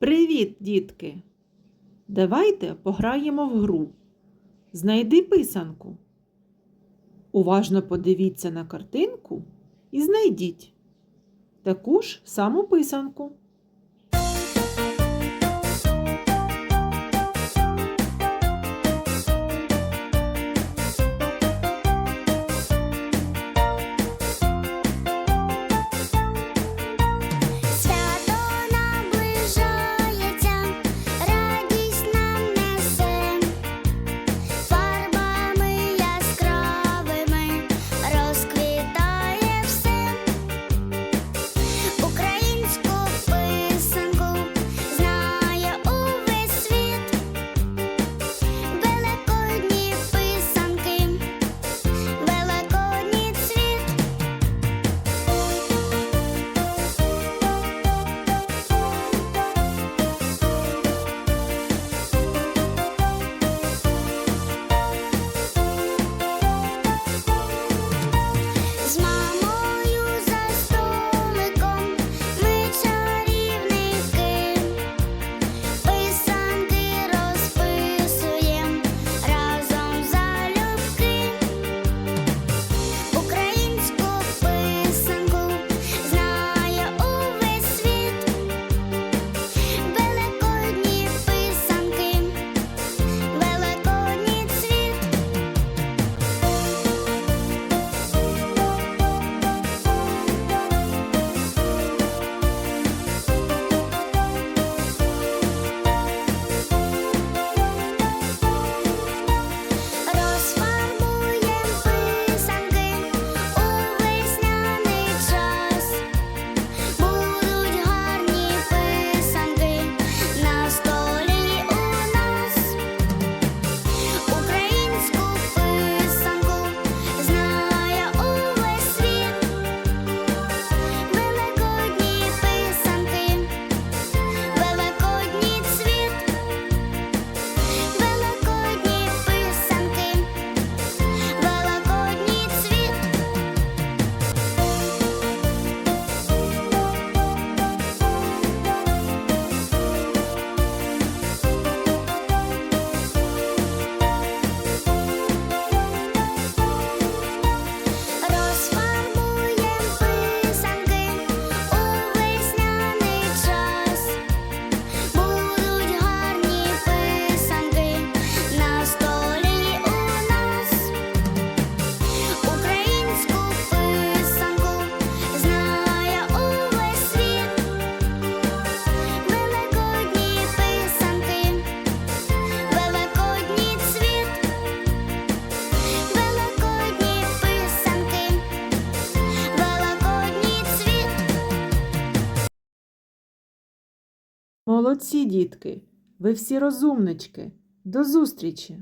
Привіт, дітки! Давайте пограємо в гру. Знайди писанку. Уважно подивіться на картинку і знайдіть таку ж саму писанку. Молодці, дітки! Ви всі розумнички. До зустрічі!